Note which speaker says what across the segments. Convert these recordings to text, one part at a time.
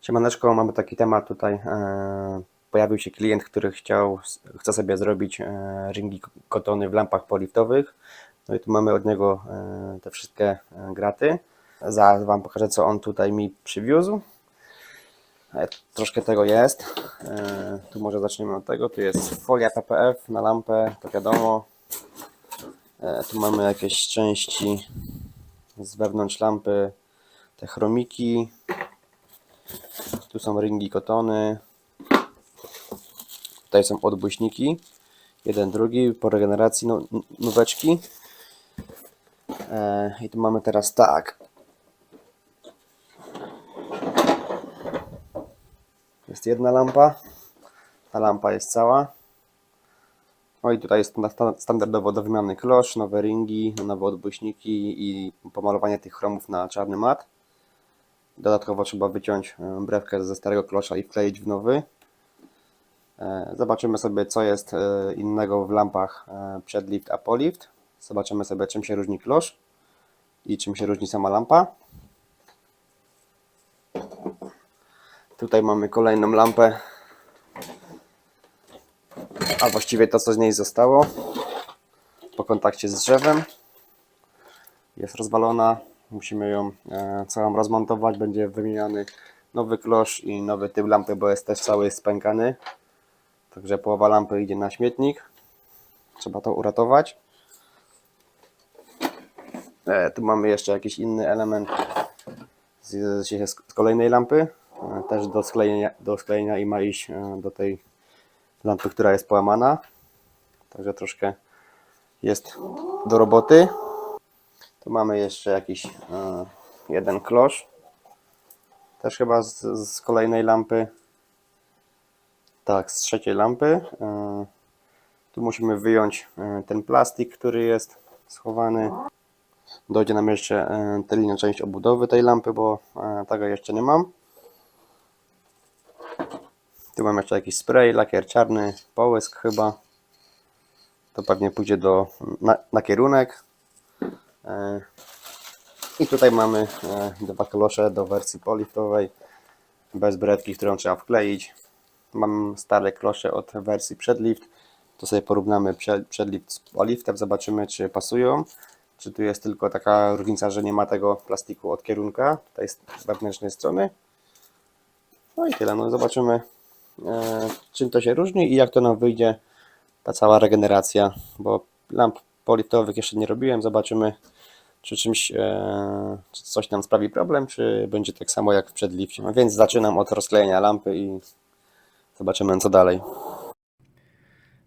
Speaker 1: Siemaneczko, mamy taki temat tutaj. E, pojawił się klient, który chciał, chce sobie zrobić e, ringi kotony w lampach poliftowych. No i tu mamy od niego e, te wszystkie graty. Zaraz Wam pokażę, co on tutaj mi przywiózł. Troszkę tego jest. Tu może zaczniemy od tego. Tu jest folia PPF na lampę, to wiadomo. Tu mamy jakieś części z wewnątrz lampy, te chromiki, tu są ringi kotony. Tutaj są odbłyśniki. Jeden, drugi po regeneracji nu- nóweczki. E, I tu mamy teraz tak. Jest jedna lampa. Ta lampa jest cała. No i tutaj jest standardowo do wymiany klosz, nowe ringi, nowe odbłyśniki i pomalowanie tych chromów na czarny mat. Dodatkowo trzeba wyciąć e, brewkę ze starego klosza i wkleić w nowy. E, Zobaczymy sobie, co jest e, innego w lampach przedlift a polift. Zobaczymy sobie, czym się różni klosz i czym się różni sama lampa. Tutaj mamy kolejną lampę, a właściwie to, co z niej zostało po kontakcie z drzewem. Jest rozwalona, musimy ją e, całą rozmontować, będzie wymieniany nowy klosz i nowy typ lampy, bo jest też cały spękany. Także połowa lampy idzie na śmietnik. Trzeba to uratować. E, tu mamy jeszcze jakiś inny element z, z, z kolejnej lampy. E, też do sklejenia, do sklejenia i ma iść do tej lampy, która jest połamana. Także troszkę jest do roboty. Tu mamy jeszcze jakiś e, jeden klosz. Też chyba z, z kolejnej lampy. Tak, z trzeciej lampy. E, tu musimy wyjąć e, ten plastik, który jest schowany. Dojdzie nam jeszcze e, tylna część obudowy tej lampy, bo tego jeszcze nie mam. Tu mam jeszcze jakiś spray, lakier czarny, połysk chyba. To pewnie pójdzie do, na, na kierunek. E, I tutaj mamy e, dwa klosze do wersji poliftowej bez brewki, którą trzeba wkleić. Mam stare klosze od wersji przedlift. To sobie porównamy prze- przedlift z poliftem, zobaczymy czy pasują. Czy tu jest tylko taka różnica, że nie ma tego plastiku od kierunka, tutaj z wewnętrznej strony. No i tyle, no zobaczymy e, czym to się różni i jak to nam wyjdzie ta cała regeneracja, bo lamp poliftowych jeszcze nie robiłem, zobaczymy czy czymś, e, czy coś nam sprawi problem, czy będzie tak samo jak w przedlifcie. No więc zaczynam od rozklejenia lampy i zobaczymy co dalej.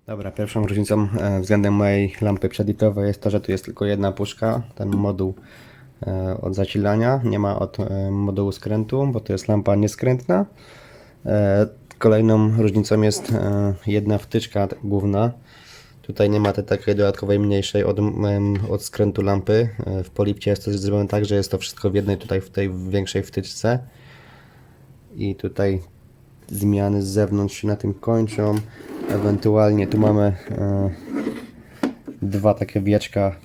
Speaker 1: Dobra, pierwszą różnicą e, względem mojej lampy przedliftowej jest to, że tu jest tylko jedna puszka, ten moduł e, od zasilania, nie ma od modułu skrętu, bo to jest lampa nieskrętna. Kolejną różnicą jest jedna wtyczka główna. Tutaj nie ma tej takiej dodatkowej mniejszej od, od skrętu lampy. E, W polipcie jest to zrobione tak, że jest to wszystko w jednej tutaj w tej większej wtyczce. I tutaj zmiany z zewnątrz się na tym kończą. Ewentualnie tu mamy e, dwa takie wieczka.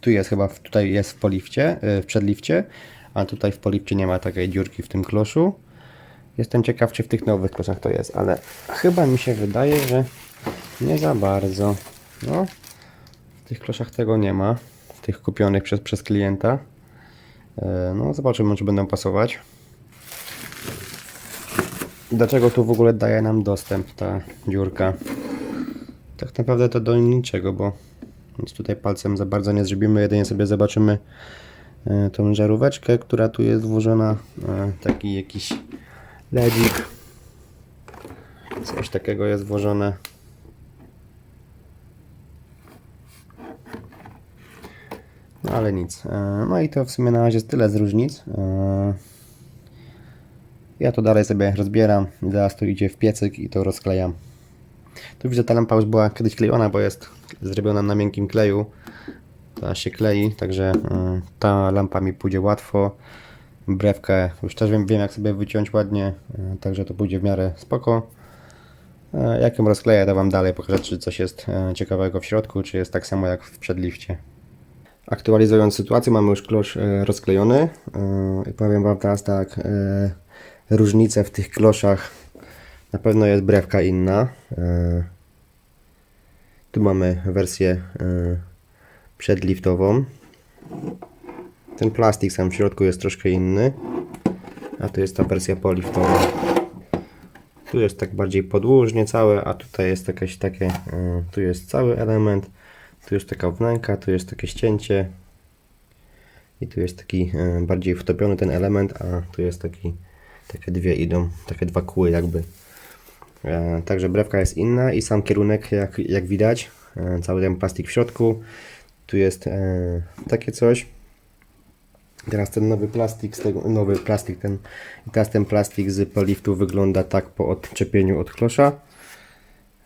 Speaker 1: Tu jest chyba, tutaj jest w polifcie, e, w przedlifcie, a tutaj w polifcie nie ma takiej dziurki w tym kloszu. Jestem ciekaw, czy w tych nowych kloszach to jest, ale chyba mi się wydaje, że nie za bardzo. No, w tych kloszach tego nie ma, tych kupionych przez, przez klienta. E, No, zobaczymy, czy będą pasować. Dlaczego tu w ogóle daje nam dostęp ta dziurka? Tak naprawdę to do niczego, bo nic tutaj palcem za bardzo nie zrobimy, jedynie sobie zobaczymy e, tą żaróweczkę, która tu jest włożona, e, taki jakiś ledzik, coś takiego jest włożone. No ale nic. E, No i to w sumie na razie jest tyle z różnic. E, Ja to dalej sobie rozbieram, zaraz to idzie w piecyk i to rozklejam. Tu widzę, ta lampa już była kiedyś klejona, bo jest zrobiona na miękkim kleju. To się klei, także e, ta lampa mi pójdzie łatwo. Brewkę już też wiem, wiem jak sobie wyciąć ładnie, także to pójdzie w miarę spoko. Jak ją rozkleję, to Wam dalej pokażę, czy coś jest ciekawego w środku, czy jest tak samo jak w przedlifcie. Aktualizując sytuację, mamy już klosz e, rozklejony. E, I powiem Wam teraz tak, e, różnice w tych kloszach. Na pewno jest brewka inna. Tu mamy wersję przedliftową. Ten plastik sam w środku jest troszkę inny. A tu jest ta wersja poliftowa. Tu jest tak bardziej podłużnie całe, a tutaj jest jakieś takie, tu jest cały element, tu jest taka wnęka, tu jest takie ścięcie i tu jest taki e, bardziej wtopiony ten element, a tu jest taki, takie dwie idą, takie dwa kły jakby. E, Także brewka jest inna i sam kierunek jak, jak widać, e, cały ten plastik w środku, tu jest takie coś, Teraz ten nowy plastik, z tego, nowy plastik, ten, teraz ten plastik z poliftu wygląda tak po odczepieniu od klosza.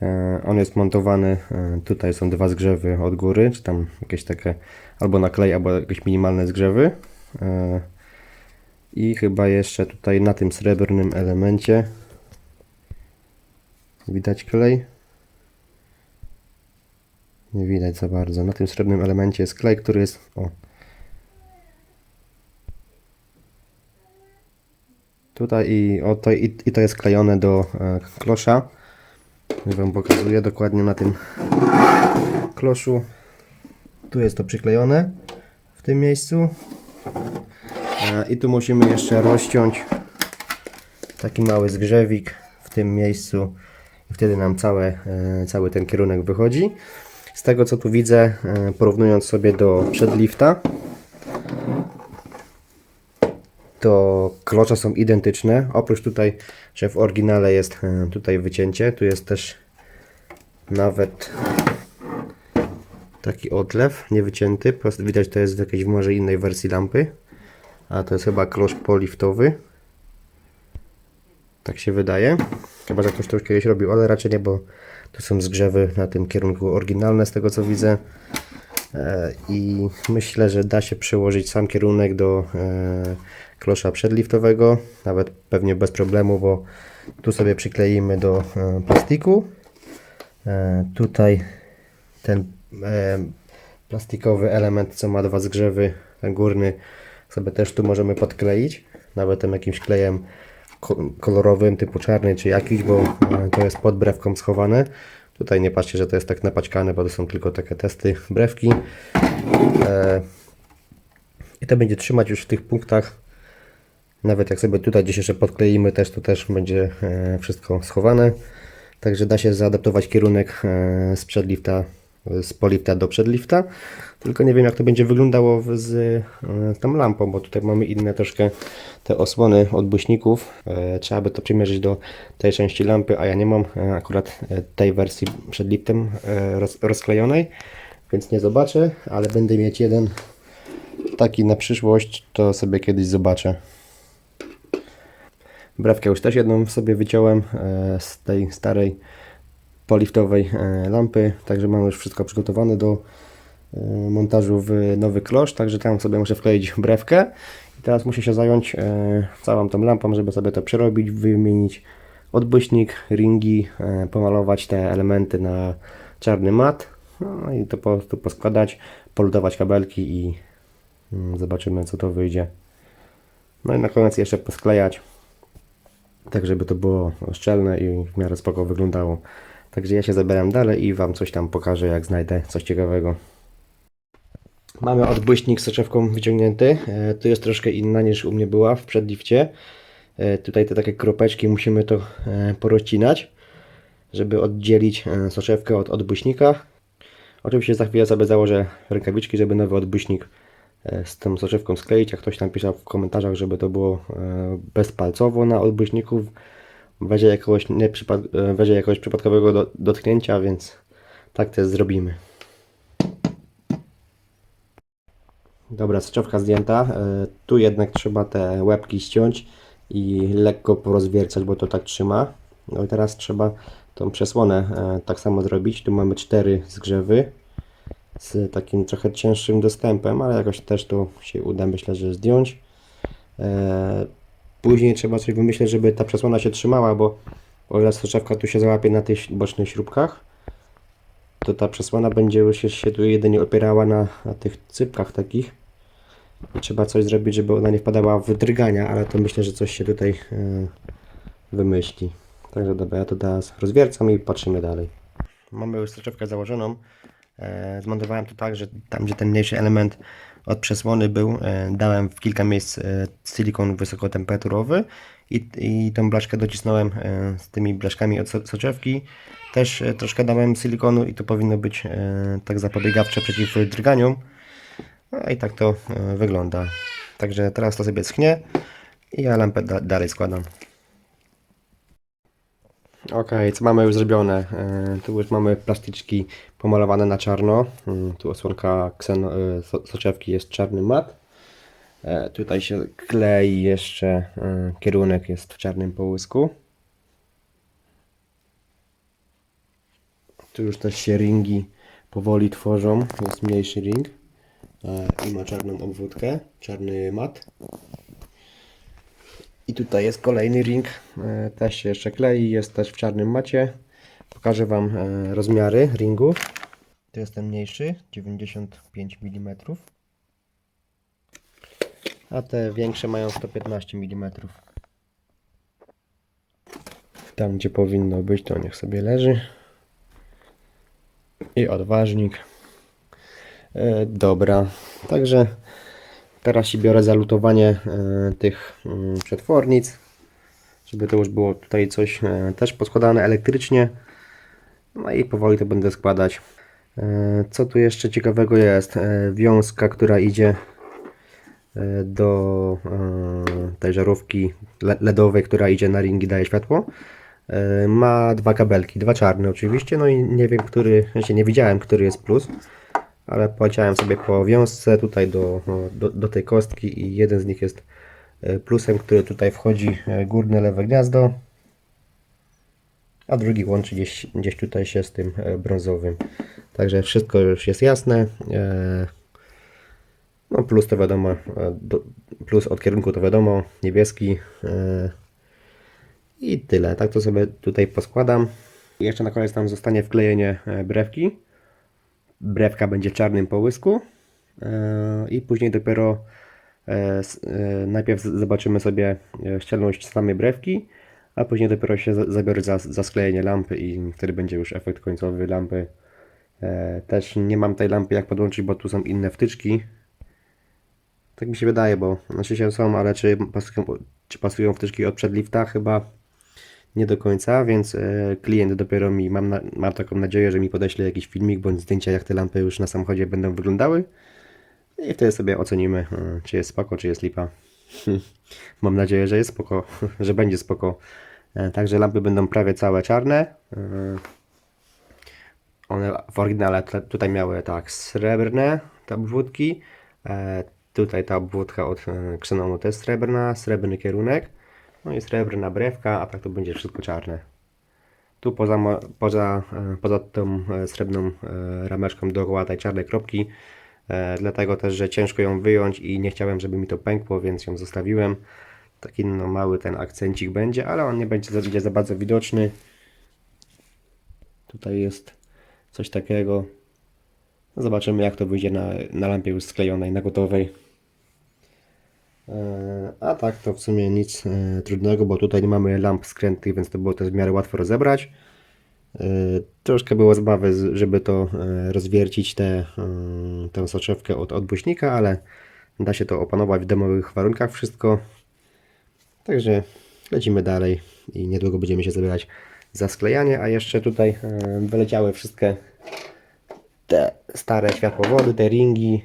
Speaker 1: E, on jest montowany, e, tutaj są dwa zgrzewy od góry, czy tam jakieś takie albo na klej, albo jakieś minimalne zgrzewy. E, I chyba jeszcze tutaj na tym srebrnym elemencie widać klej. Nie widać za bardzo. Na tym srebrnym elemencie jest klej, który jest. O, Tutaj i, o, to, i, i to jest klejone do e, klosza. Wam pokazuję dokładnie na tym kloszu. Tu jest to przyklejone w tym miejscu. E, I tu musimy jeszcze rozciąć taki mały zgrzewik w tym miejscu. I wtedy nam całe, e, cały ten kierunek wychodzi. Z tego co tu widzę, e, porównując sobie do przedlifta, to klocze są identyczne. Oprócz tutaj, że w oryginale jest e, tutaj wycięcie, tu jest też nawet taki odlew niewycięty. Po prostu widać, to jest w jakiejś może innej wersji lampy. A to jest chyba klosz poliftowy. Tak się wydaje. Chyba, że ktoś to już kiedyś robił, ale raczej nie, bo tu są zgrzewy na tym kierunku oryginalne z tego co widzę. E, I myślę, że da się przełożyć sam kierunek do e, klosza przedliftowego, nawet pewnie bez problemu, bo tu sobie przykleimy do e, plastiku. E, Tutaj ten e, plastikowy element, co ma dwa zgrzewy, ten górny, sobie też tu możemy podkleić, nawet tym jakimś klejem ko- kolorowym, typu czarny czy jakiś, bo to jest pod brewką schowane. Tutaj nie patrzcie, że to jest tak napaćkane, bo to są tylko takie testy brewki. I to będzie trzymać już w tych punktach. Nawet jak sobie tutaj gdzieś jeszcze podkleimy też, to też będzie e, wszystko schowane. Także da się zaadaptować kierunek e, z przedlifta, z polifta do przedlifta. Tylko nie wiem jak to będzie wyglądało z e, tą lampą, bo tutaj mamy inne troszkę te osłony od buśników. E, Trzeba by to przymierzyć do tej części lampy, a ja nie mam akurat tej wersji przed liftem roz, rozklejonej, więc nie zobaczę, ale będę mieć jeden taki na przyszłość, to sobie kiedyś zobaczę. Brewkę już też jedną sobie wyciąłem e, z tej starej poliftowej e, lampy, także mam już wszystko przygotowane do e, montażu w nowy klosz, także tam sobie muszę wkleić brewkę i teraz muszę się zająć całą tą lampą, żeby sobie to przerobić, wymienić odbłyśnik, ringi, pomalować te elementy na czarny mat. No i to po prostu poskładać, polutować kabelki i mm, zobaczymy co to wyjdzie. No i na koniec jeszcze posklejać tak żeby to było szczelne i w miarę spoko wyglądało. Także ja się zabieram dalej i Wam coś tam pokażę, jak znajdę coś ciekawego. Mamy odbłyśnik z soczewką wyciągnięty. E, tu jest troszkę inna niż u mnie była w przedlifcie. E, tutaj te takie kropeczki musimy to e, porozcinać, żeby oddzielić soczewkę od odbłyśnika. Oczywiście za chwilę sobie założę rękawiczki, żeby nowy odbłyśnik z tą soczewką skleić. Jak ktoś tam pisze w komentarzach, żeby to było e, bezpalcowo na odbłyśniku, w razie jakiegoś, e, w razie jakiegoś przypadkowego do, dotknięcia, więc tak też zrobimy. Dobra, soczewka zdjęta. E, Tu jednak trzeba te łebki ściąć i lekko porozwiercać, bo to tak trzyma. No i teraz trzeba tą przesłonę e, tak samo zrobić. Tu mamy cztery zgrzewy z takim trochę cięższym dostępem, ale jakoś też to się uda myślę, że zdjąć. E, Później trzeba coś wymyśleć, żeby ta przesłona się trzymała, bo o ile soczewka tu się załapie na tych bocznych śrubkach, to ta przesłona będzie już się, tu jedynie opierała na, na tych cypkach takich. I trzeba coś zrobić, żeby ona nie wpadała w drgania, ale to myślę, że coś się tutaj e, wymyśli. Także dobra, ja to teraz rozwiercam i patrzymy dalej. Mamy już soczewkę założoną. E, zmontowałem to tak, że tam gdzie ten mniejszy element od przesłony był, e, dałem w kilka miejsc e, silikon wysokotemperaturowy i, i tą blaszkę docisnąłem z tymi blaszkami od so- soczewki. Też troszkę dałem silikonu i to powinno być tak zapobiegawcze przeciw drganiom. No i tak to wygląda. Także teraz to sobie schnie i ja lampę da dalej składam. Ok, co mamy już zrobione? E, tu już mamy plastyczki pomalowane na czarno. Mm, Tu osłonka kseno, e, so, soczewki jest czarny mat. E, tutaj się klei jeszcze, kierunek jest w czarnym połysku. Tu już też się ringi powoli tworzą. Jest mniejszy ring i ma czarną obwódkę, czarny mat. I tutaj jest kolejny ring, e, też się jeszcze klei, jest też w czarnym macie. Pokażę Wam e, rozmiary ringu. To jest ten mniejszy, 95 mm. A te większe mają 115 mm. Tam gdzie powinno być, to niech sobie leży. I odważnik. E, dobra, także Teraz się biorę za lutowanie e, tych mm, przetwornic, żeby to już było tutaj coś e, też poskładane elektrycznie. No i powoli to będę składać. E, co tu jeszcze ciekawego jest? Wiązka, która idzie do tej żarówki le- LEDowej, która idzie na ringi, daje światło. Ma dwa kabelki, dwa czarne oczywiście, no i nie wiem, który, w sensie nie widziałem, który jest plus ale poleciałem sobie po wiązce tutaj do, do, do tej kostki i jeden z nich jest e, plusem, który tutaj wchodzi e, górne lewe gniazdo, a drugi łączy gdzieś, gdzieś tutaj się z tym e, brązowym. Także wszystko już jest jasne. No plus to wiadomo, do- plus od kierunku to wiadomo, niebieski i tyle. Tak to sobie tutaj poskładam. Jeszcze na koniec tam zostanie wklejenie brewki brewka będzie czarnym połysku e, i później dopiero e, e, najpierw zobaczymy sobie szczelność samej brewki, a później dopiero się za- zabiorę za, za sklejenie lampy i wtedy będzie już efekt końcowy lampy. Też nie mam tej lampy jak podłączyć, bo tu są inne wtyczki. Tak mi się wydaje, bo znaczy się są, ale czy pasują, czy pasują wtyczki od przedlifta? Chyba nie do końca, więc e, klient dopiero mi, mam, na, mam taką nadzieję, że mi podeśle jakiś filmik bądź zdjęcia, jak te lampy już na samochodzie będą wyglądały. I wtedy sobie ocenimy, e, czy jest spoko, czy jest lipa. mam nadzieję, że jest spoko, że będzie spoko. E, Także lampy będą prawie całe czarne. One w oryginale tutaj miały tak srebrne te obwódki. Tutaj ta obwódka od e, Xenonu też srebrna, srebrny kierunek. No i srebrna brewka, a tak to będzie wszystko czarne. Tu poza, poza, e, poza tą e, srebrną e, rameczką dookoła tej czarnej kropki. Dlatego też, że ciężko ją wyjąć i nie chciałem, żeby mi to pękło, więc ją zostawiłem. Taki no, mały ten akcencik będzie, ale on nie będzie za, będzie za bardzo widoczny. Tutaj jest coś takiego. Zobaczymy jak to wyjdzie na, na lampie już sklejonej, na gotowej. E, A tak to w sumie nic e, trudnego, bo tutaj nie mamy lamp skrętnych, więc to było też w miarę łatwo rozebrać. E, Troszkę było zabawy, z- żeby to rozwiercić tę tę soczewkę od odbuśnika, ale da się to opanować w domowych warunkach wszystko. Także lecimy dalej i niedługo będziemy się zabierać za sklejanie, a jeszcze tutaj wyleciały wszystkie te stare światłowody, te ringi,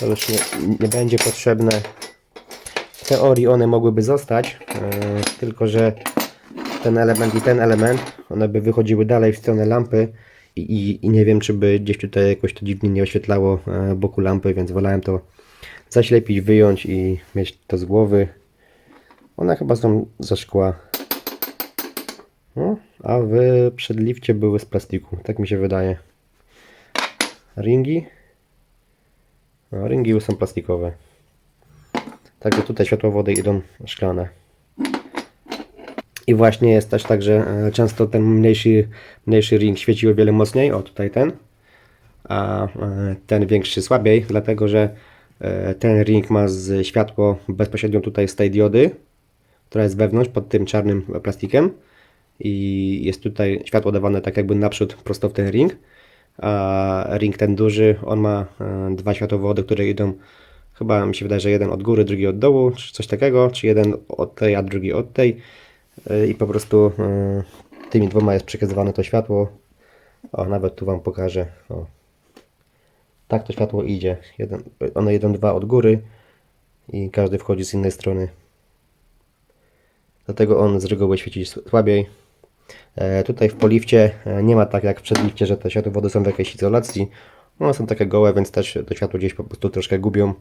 Speaker 1: to już nie, nie będzie potrzebne. W teorii one mogłyby zostać, e, tylko że ten element i ten element, one by wychodziły dalej w stronę lampy i, i, i nie wiem, czy by gdzieś tutaj jakoś to dziwnie nie oświetlało e, boku lampy, więc wolałem to zaślepić, wyjąć i mieć to z głowy. One chyba są ze szkła. No, a w przedlifcie były z plastiku, tak mi się wydaje. Ringi. No, ringi już są plastikowe. Także tutaj światłowody idą szklane. I właśnie jest też tak, że e, często ten mniejszy, mniejszy ring świeci o wiele mocniej, o tutaj ten, a e, ten większy słabiej, dlatego że E, Ten ring ma z światło bezpośrednio tutaj z tej diody, która jest wewnątrz pod tym czarnym plastikiem i jest tutaj światło dawane tak jakby naprzód prosto w ten ring. A ring ten duży, on ma e, dwa światłowody, które idą chyba mi się wydaje, że jeden od góry, drugi od dołu, czy coś takiego, czy jeden od tej, a drugi od tej. E, I po prostu e, tymi dwoma jest przekazywane to światło. O, nawet tu Wam pokażę. O. Tak to światło idzie. Jeden, one jeden, dwa od góry i każdy wchodzi z innej strony. Dlatego on z reguły świeci słabiej. E, tutaj w polifcie e, nie ma tak jak w przedlifcie, że te światłowody są w jakiejś izolacji. One są takie gołe, więc też to światło gdzieś po prostu troszkę gubią.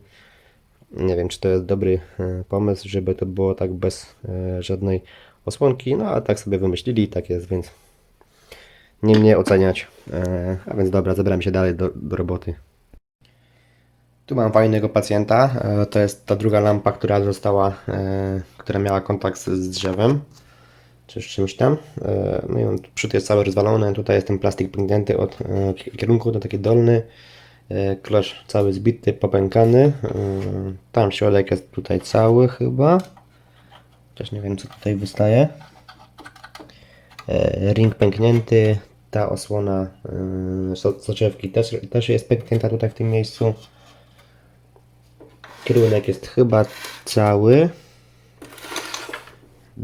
Speaker 1: Nie wiem, czy to jest dobry e, pomysł, żeby to było tak bez żadnej osłonki. No a tak sobie wymyślili, tak jest, więc nie mnie oceniać. A więc dobra, zabrałem się dalej do, do roboty. Tu mam fajnego pacjenta. To jest ta druga lampa, która została, która miała kontakt z drzewem, czy z czymś tam. E, No i on, przód jest cały rozwalony. Tutaj jest ten plastik pęknięty od e, ki- kierunku, to taki dolny. E, Klosz cały zbity, popękany. Tam środek jest tutaj cały chyba. Chociaż nie wiem, co tutaj wystaje. Ring pęknięty. Ta osłona so- soczewki też, też jest pęknięta tutaj w tym miejscu. Kierunek jest chyba cały.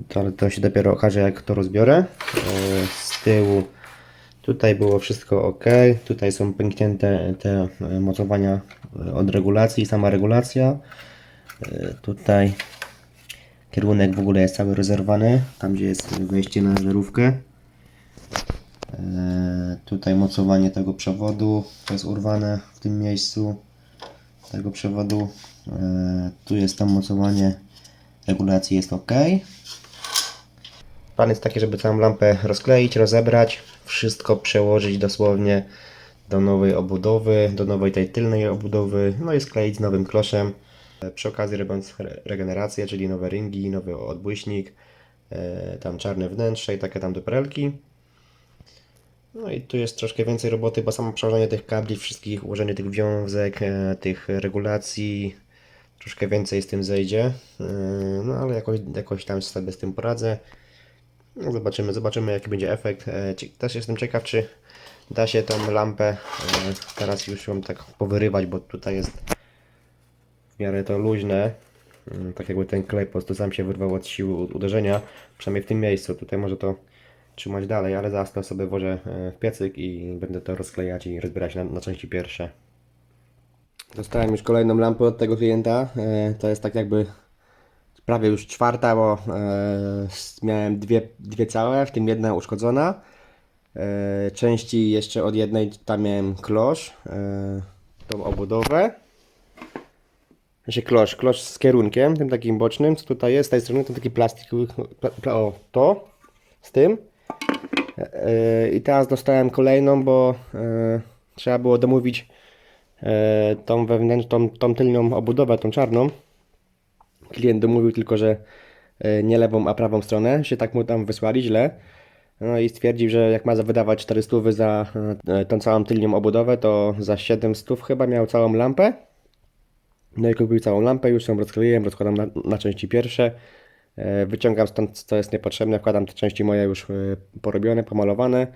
Speaker 1: To, to się dopiero okaże jak to rozbiorę. E, Z tyłu tutaj było wszystko ok. Tutaj są pęknięte te e, mocowania e, od regulacji, sama regulacja. Tutaj kierunek w ogóle jest cały rozerwany. Tam gdzie jest wejście na żarówkę. E, Tutaj mocowanie tego przewodu to jest urwane w tym miejscu tego przewodu. Tu jest tam mocowanie regulacji jest ok. Plan jest taki, żeby całą lampę rozkleić, rozebrać, wszystko przełożyć dosłownie do nowej obudowy, do nowej tej tylnej obudowy, no i skleić z nowym kloszem. E, Przy okazji robiąc re- regenerację, czyli nowe ringi, nowy odbłyśnik, e, tam czarne wnętrze i takie tam duperelki. No i tu jest troszkę więcej roboty, bo samo przełożenie tych kabli, wszystkich, ułożenie tych wiązek, e, tych regulacji, troszkę więcej z tym zejdzie. No ale jakoś, jakoś tam sobie z tym poradzę. No, zobaczymy, zobaczymy jaki będzie efekt. E, Też jestem ciekaw, czy da się tą lampę e, teraz już ją tak powyrywać, bo tutaj jest w miarę to luźne. Mm, Tak jakby ten klej po prostu sam się wyrwał od siły uderzenia, przynajmniej w tym miejscu. Tutaj może to trzymać dalej, ale zaraz to sobie włożę e, w piecyk i będę to rozklejać i rozbierać na, na części pierwsze. Dostałem już kolejną lampę od tego klienta. To jest tak jakby prawie już czwarta, bo e, miałem dwie, dwie całe, w tym jedna uszkodzona. E, części jeszcze od jednej tam miałem klosz, e, tą obudowę. Znaczy klosz, klosz z kierunkiem, tym takim bocznym, co tutaj jest, z tej strony to taki plastikowy, pla, pla, o to, z tym. E, I teraz dostałem kolejną, bo e, trzeba było domówić e, tą wewnętrzną, tą, tą tylną obudowę, tą czarną. Klient domówił tylko, że e, nie lewą, a prawą stronę, się tak mu tam wysłali źle. No i stwierdził, że jak ma wydawać 400 za e, tą całą tylnią obudowę, to za 700 chyba miał całą lampę. No i kupił całą lampę, już ją rozkleiłem, rozkładam na, na części pierwsze. E, Wyciągam stąd co jest niepotrzebne, wkładam te części moje już porobione, pomalowane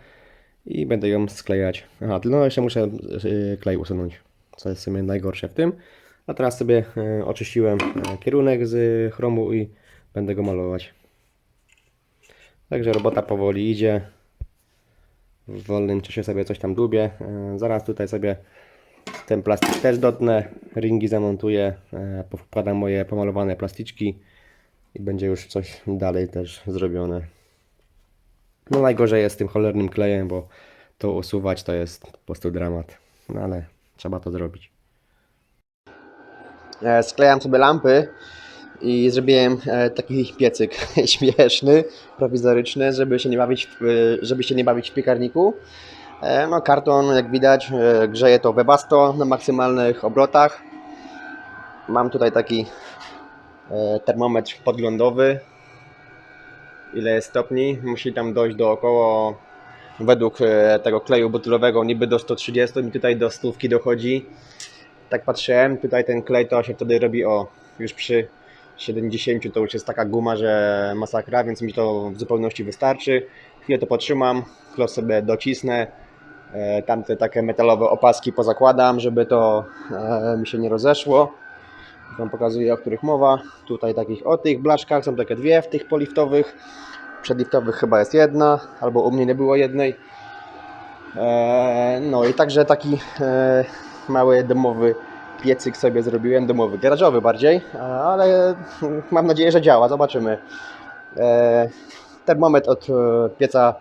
Speaker 1: i będę ją sklejać. Aha, no jeszcze muszę klej usunąć, co jest w sumie najgorsze w tym. A teraz sobie e, oczyściłem e, kierunek z chromu i będę go malować. Także robota powoli idzie. W wolnym czasie sobie coś tam dłubię. E, Zaraz tutaj sobie ten plastik też dotnę, ringi zamontuję, powkładam moje pomalowane plasticzki i będzie już coś dalej też zrobione. No najgorzej jest z tym cholernym klejem, bo to usuwać to jest po prostu dramat. No ale trzeba to zrobić. E, Sklejam sobie lampy i zrobiłem e, taki piecyk śmieszny, prowizoryczny, żeby się nie bawić, w- e, żeby się nie bawić w piekarniku. No karton, jak widać, grzeje to webasto na maksymalnych obrotach. Mam tutaj taki termometr podglądowy. Ile jest stopni? Musi tam dojść do około, według tego kleju butylowego, niby do 130, mi tutaj do stówki dochodzi. Tak patrzyłem, tutaj ten klej to się wtedy robi o już przy 70 to już jest taka guma, że masakra, więc mi to w zupełności wystarczy. Chwilę to potrzymam, klos sobie docisnę, e, tamte takie metalowe opaski pozakładam, żeby to e, mi się nie rozeszło. Wam pokazuję o których mowa. Tutaj takich o tych blaszkach są takie dwie w tych poliftowych. Przedliftowych chyba jest jedna, albo u mnie nie było jednej. E, No i także taki mały domowy piecyk sobie zrobiłem, domowy, garażowy bardziej, e, ale mam nadzieję, że działa, zobaczymy. E, Termometr od e, pieca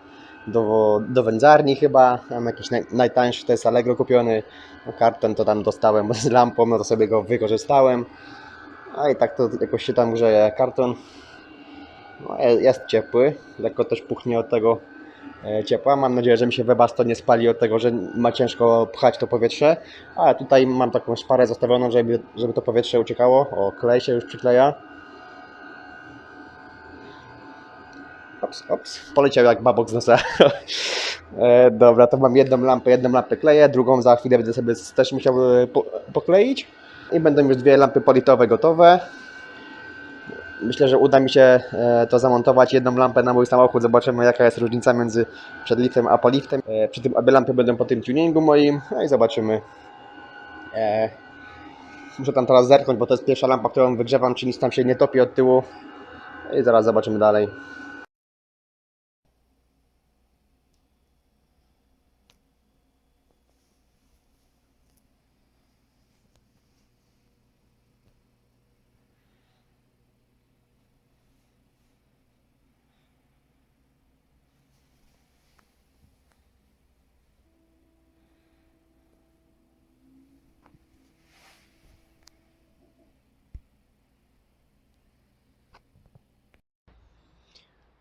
Speaker 1: do, do wędzarni chyba, mam jakiś naj, najtańszy, to jest Allegro kupiony, No, karton to tam dostałem z lampą, no to sobie go wykorzystałem. A i tak to jakoś się tam grzeje karton. No, je- jest ciepły, lekko też puchnie od tego e, ciepła. Mam nadzieję, że mi się webasto nie spali od tego, że ma ciężko pchać to powietrze. A tutaj mam taką szparę zostawioną, żeby, żeby to powietrze uciekało. O, klej się już przykleja. Ops, ops. Poleciał jak babok z nosa. e, dobra, to mam jedną lampę, jedną lampę kleję, drugą za chwilę będę sobie też musiał e, po, pokleić. I będą już dwie lampy politowe gotowe. Myślę, że uda mi się e, to zamontować jedną lampę na mój samochód. Zobaczymy jaka jest różnica między przedliftem a poliftem. E, Przy tym obie lampy będą po tym tuningu moim. No i zobaczymy. E, Muszę tam teraz zerknąć, bo to jest pierwsza lampa, którą wygrzewam, czy nic tam się nie topi od tyłu. No I zaraz zobaczymy dalej.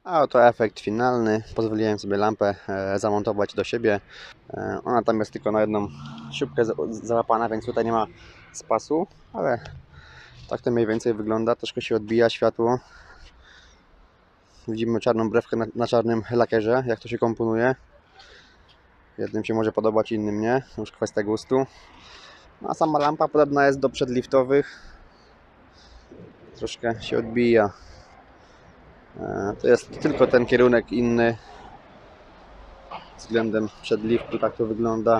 Speaker 1: A oto efekt finalny. Pozwoliłem sobie lampę e, zamontować do siebie. E, ona tam jest tylko na jedną śrubkę za- załapana, więc tutaj nie ma spasu, ale tak to mniej więcej wygląda. Troszkę się odbija światło. Widzimy czarną brewkę na, na czarnym lakierze, jak to się komponuje. Jednym się może podobać, innym nie. Już kwestia gustu. No, a sama lampa podobna jest do przedliftowych. Troszkę się odbija. E, To jest tylko ten kierunek inny względem przedliftu, tak to wygląda.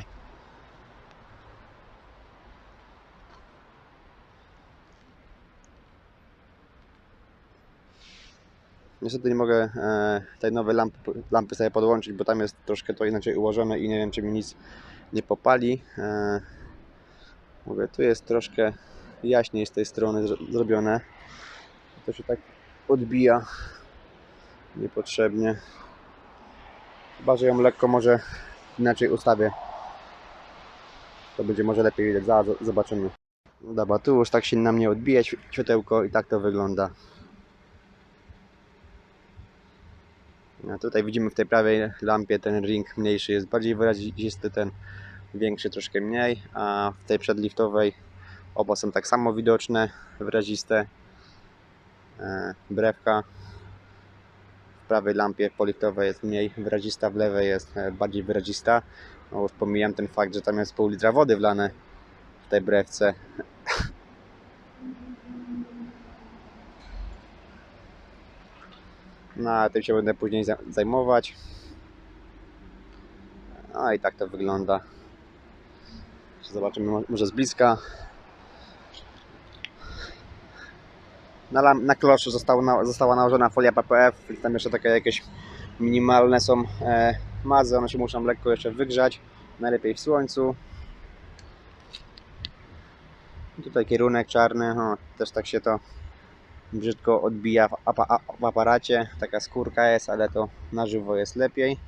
Speaker 1: Niestety nie mogę e, tej nowej lampy, lampy sobie podłączyć, bo tam jest troszkę to inaczej ułożone i nie wiem czy mi nic nie popali. E, mówię, tu jest troszkę jaśniej z tej strony zro- zrobione. To się tak odbija niepotrzebnie. Chyba, że ją lekko może inaczej ustawię. To będzie może lepiej widać. Zaraz zobaczymy. No Dobra, tu już tak się na mnie odbija świ- światełko i tak to wygląda. Tutaj widzimy w tej prawej lampie ten ring mniejszy jest bardziej wyrazisty, ten większy troszkę mniej, a w tej przedliftowej oba są tak samo widoczne, wyraziste. E, Brewka prawej lampie poliftowej jest mniej wyrazista, w lewej jest e, bardziej wyrazista. No już pomijam ten fakt, że tam jest pół litra wody wlane w tej brewce. No a tym się będę później za- zajmować. No i tak to wygląda. Zobaczymy mo- może z bliska. Na, na kloszu na, została nałożona folia PPF, tam jeszcze takie jakieś minimalne są e, mazy, one się muszą lekko jeszcze wygrzać, najlepiej w słońcu. Tutaj kierunek czarny, o, też tak się to brzydko odbija w, apa, w aparacie, taka skórka jest, ale to na żywo jest lepiej.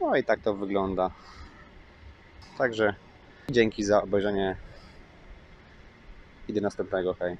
Speaker 1: No i tak to wygląda. Także dzięki za obejrzenie i do następnego, hej.